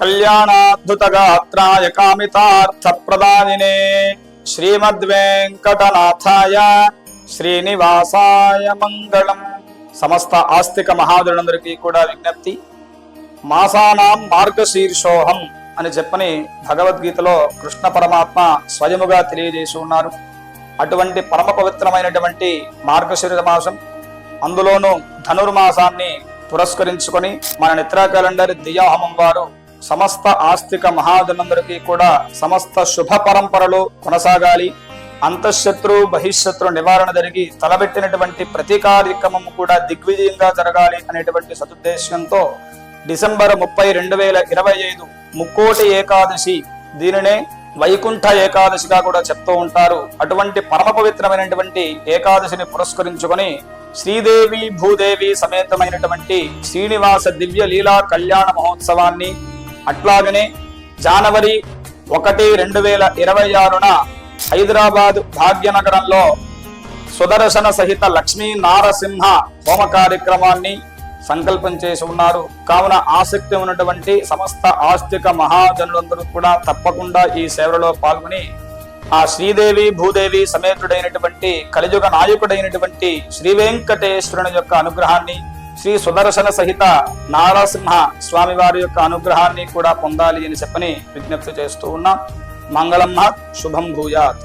కళ్యాణాద్భుతగాత్రాయ కామితార్థప్రదాయినే శ్రీమద్వేంకటనాథాయ శ్రీనివాసాయ మంగళం. సమస్త ఆస్తిక మహాదులందరికీ కూడా విజ్ఞప్తి. మాసానాం మార్గశీర్షోహం అని చెప్పని భగవద్గీతలో కృష్ణ పరమాత్మ స్వయముగా తెలియజేసి ఉన్నారు. అటువంటి పరమ పవిత్రమైనటువంటి మార్గశీర మాసం అందులోనూ ధనుర్మాసాన్ని పురస్కరించుకొని మన నిత్రా క్యాలెండర్ దియాహమం వారు సమస్త ఆస్తిక మహాజనులందరికీ కూడా సమస్త శుభ పరంపరలు కొనసాగాలి. అంతఃశత్రు బహిశత్రు నివారణ జరిగి తలబెట్టినటువంటి ప్రతి కార్యక్రమం కూడా దిగ్విజయంగా జరగాలి అనేటువంటి సదుద్దేశంతో డిసెంబర్ ముప్పై రెండు వేల ఇరవై ఐదు ముక్కోటి ఏకాదశి దీనినే వైకుంఠ ఏకాదశిగా కూడా చెప్తూ ఉంటారు. అటువంటి పరమ పవిత్రమైనటువంటి ఏకాదశిని పురస్కరించుకొని శ్రీదేవి భూదేవి సమేతమైనటువంటి శ్రీనివాస దివ్య లీలా కళ్యాణ మహోత్సవాన్ని అట్లాగనే జనవరి ఒకటి రెండు వేల ఇరవై ఆరున హైదరాబాద్ భాగ్యనగరంలో సుదర్శన సహిత లక్ష్మీ నారసింహ హోమ కార్యక్రమాన్ని సంకల్పం చేసి ఉన్నారు. కావున ఆసక్తి ఉన్నటువంటి సమస్త ఆస్తిక మహాజనులందరూ కూడా తప్పకుండా ఈ సేవలో పాల్గొని ఆ శ్రీదేవి భూదేవి సమేతుడైనటువంటి కలియుగ నాయకుడైనటువంటి శ్రీ వెంకటేశ్వరుని యొక్క అనుగ్రహాన్ని శ్రీ సుదర్శన సహిత నారసింహ స్వామి వారి యొక్క అనుగ్రహాన్ని కూడా పొందాలి అని చెప్పని విజ్ఞప్తి చేస్తూ ఉన్నాం. మంగళం మహత్ శుభం భూయాత్.